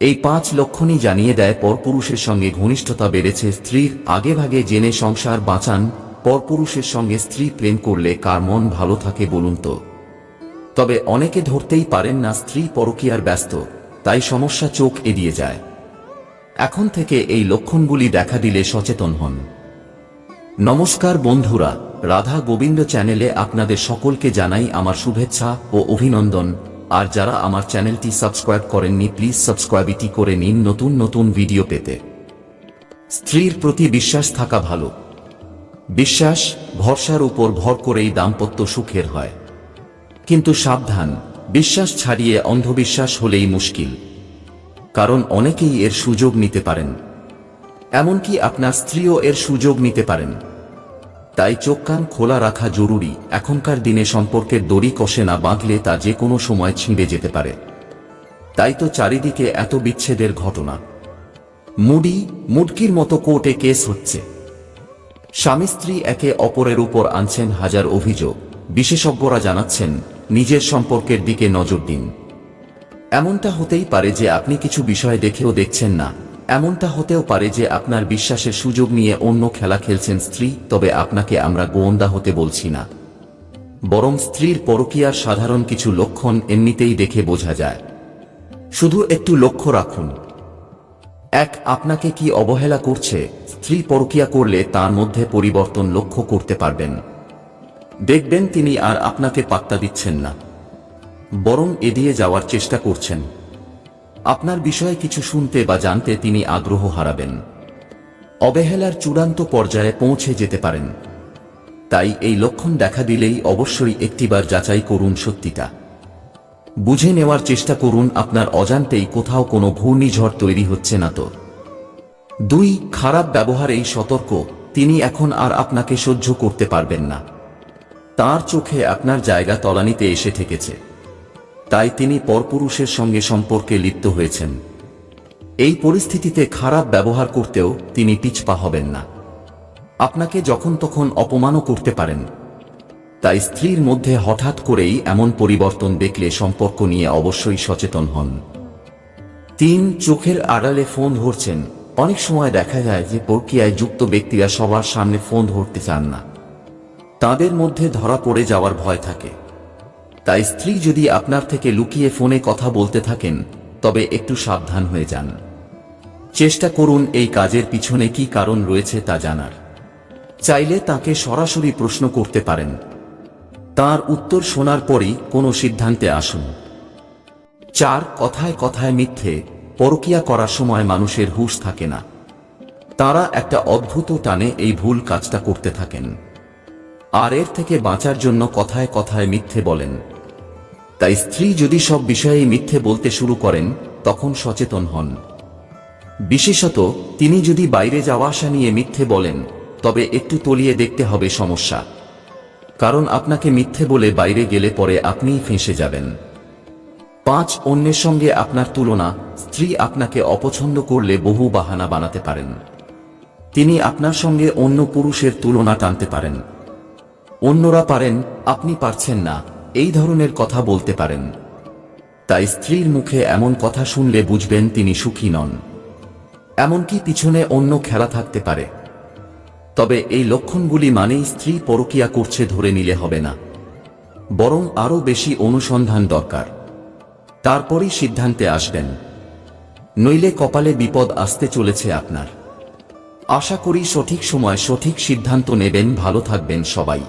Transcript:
এই পাঁচ লক্ষণই জানিয়ে দেয়, পরপুরুষের সঙ্গে ঘনিষ্ঠতা বেড়েছে, স্ত্রীর আগেভাগে জেনে সংসার বাঁচান, পরপুরুষের সঙ্গে স্ত্রী প্রেম করলে কার মন ভালো থাকে বলুন তো? তবে অনেকে ধরতেই পারেন না, স্ত্রী পরকীয়ার ব্যস্ত, তাই সমস্যা চোখ এড়িয়ে যায়। এখন থেকে এই লক্ষণগুলি দেখা দিলে সচেতন হন। নমস্কার বন্ধুরা, রাধা গোবিন্দ চ্যানেলে আপনাদের সকলকে জানাই আমার শুভেচ্ছা ও অভিনন্দন। আর যারা আমার চ্যানেলটি সাবস্ক্রাইব করেননি, প্লিজ সাবস্ক্রাইবটি করে নিন নতুন নতুন ভিডিও পেতে। স্ত্রীর প্রতি বিশ্বাস থাকা ভালো। বিশ্বাস, ভরসার উপর ভর করেই দাম্পত্য সুখের হয়। কিন্তু সাবধান, বিশ্বাস ছাড়িয়ে অন্ধবিশ্বাস হলেই মুশকিল। কারণ অনেকেই এর সুযোগ নিতে পারেন। এমনকি আপনার স্ত্রীও এর সুযোগ নিতে পারেন। তাই চোখ কান খোলা রাখা জরুরি। এখনকার দিনে সম্পর্কের দড়ি কষে না বাঁধলে তা যে কোনো সময় ছিঁড়ে যেতে পারে। তাই তো চারিদিকে এত বিচ্ছেদের ঘটনা। মুডি, মুডকির মতো কোর্টে কেস হচ্ছে। স্বামী স্ত্রী একে অপরের উপর আনছেন হাজার অভিযোগ। বিশেষজ্ঞরা জানাচ্ছেন, নিজের সম্পর্কের দিকে নজর দিন। এমনটা হতেই পারে যে আপনি কিছু বিষয় দেখেও দেখছেন না। এমনটা হতেও পারে যে আপনার বিশ্বাসের সুযোগ নিয়ে অন্য খেলা খেলছেন স্ত্রী, তবে আপনাকে আমরা গোয়েন্দা হতে বলছি না। বরং স্ত্রীর পরকিয়ার সাধারণ কিছু লক্ষণ এমনিতেই দেখে বোঝা যায়। শুধু একটু লক্ষ্য রাখুন। এক, আপনাকে কি অবহেলা করছে? স্ত্রী পরকীয়া করলে তার মধ্যে পরিবর্তন লক্ষ্য করতে পারবেন। দেখবেন তিনি আর আপনাকে পাত্তা দিচ্ছেন না। বরং এড়িয়ে যাওয়ার চেষ্টা করছেন। আপনার বিষয়ে কিছু শুনতে বা জানতে তিনি আগ্রহ হারাবেন। অবহেলার চূড়ান্ত পর্যায়ে পৌঁছে যেতে পারেন। তাই এই লক্ষণ দেখা দিলেই অবশ্যই একটিবার যাচাই করুন সত্যিটা। বুঝে নেওয়ার চেষ্টা করুন আপনার অজান্তেই কোথাও কোনো ঘূর্ণিঝড় তৈরি হচ্ছে না তো। দুই, খারাপ ব্যবহারেই সতর্ক, তিনি এখন আর আপনাকে সহ্য করতে পারবেন না। তার চোখে আপনার জায়গা তলানিতে এসে ঠেকেছে। তাই তিনি পরপুরুষের সঙ্গে সম্পর্কে লিপ্ত হয়েছেন। এই পরিস্থিতিতে খারাপ ব্যবহার করতেও তিনি পিছপা হবেন না। আপনাকে যখন তখন অপমানও করতে পারেন। তাই স্ত্রীর মধ্যে হঠাৎ করেই এমন পরিবর্তন দেখলে সম্পর্ক নিয়ে অবশ্যই সচেতন হন। তিন, চোখের আড়ালে ফোন ধরছেন। অনেক সময় দেখা যায় যে প্রক্রিয়ায় যুক্ত ব্যক্তিরা সবার সামনে ফোন ধরতে চান না। তাদের মধ্যে ধরা পড়ে যাওয়ার ভয় থাকে। তাই স্ত্রী যদি আপনার থেকে লুকিয়ে ফোনে কথা বলতে থাকেন, তবে একটু সাবধান হয়ে যান। চেষ্টা করুন এই কাজের পিছনে কি কারণ রয়েছে তা জানার। চাইলে তাকে সরাসরি প্রশ্ন করতে পারেন। তার উত্তর শোনার পরই কোনো সিদ্ধান্তে আসুন। চার, কথায় কথায় মিথ্যে, পরকিয়া করার সময় মানুষের হুশ থাকে না। তারা একটা অদ্ভুত টানে এই ভুল কাজটা করতে থাকেন। আর এর থেকে বাঁচার জন্য কথায় কথায় মিথ্যে বলেন। তাই স্ত্রী যদি সব বিষয়ে মিথ্যে বলতে শুরু করেন, তখন সচেতন হন। বিশেষত, তিনি যদি বাইরে যাওয়া আসা নিয়ে মিথ্যে বলেন, তবে একটু তলিয়ে দেখতে হবে সমস্যা। কারণ আপনাকে মিথ্যে বলে বাইরে গেলে পরে আপনিই ফেঁসে যাবেন। পাঁচ, অন্যের সঙ্গে আপনার তুলনা, স্ত্রী আপনাকে অপছন্দ করলে বহু বাহানা বানাতে পারেন। তিনি আপনার সঙ্গে অন্য পুরুষের তুলনা টানতে পারেন। অন্যরা পারেন, আপনি পারছেন না। এই ধরনের কথা বলতে পারেন। তাই স্ত্রীর মুখে এমন কথা শুনলে বুঝবেন তিনি সুখী নন। এমনকি পিছনে অন্য খেলা থাকতে পারে। তবে এই লক্ষণগুলি মানেই স্ত্রী পরকিয়া করছে ধরে নিলে হবে না। বরং আরও বেশি অনুসন্ধান দরকার। তারপরই সিদ্ধান্তে আসবেন। নইলে কপালে বিপদ আসতে চলেছে আপনার। আশা করি সঠিক সময় সঠিক সিদ্ধান্ত নেবেন, ভালো থাকবেন সবাই।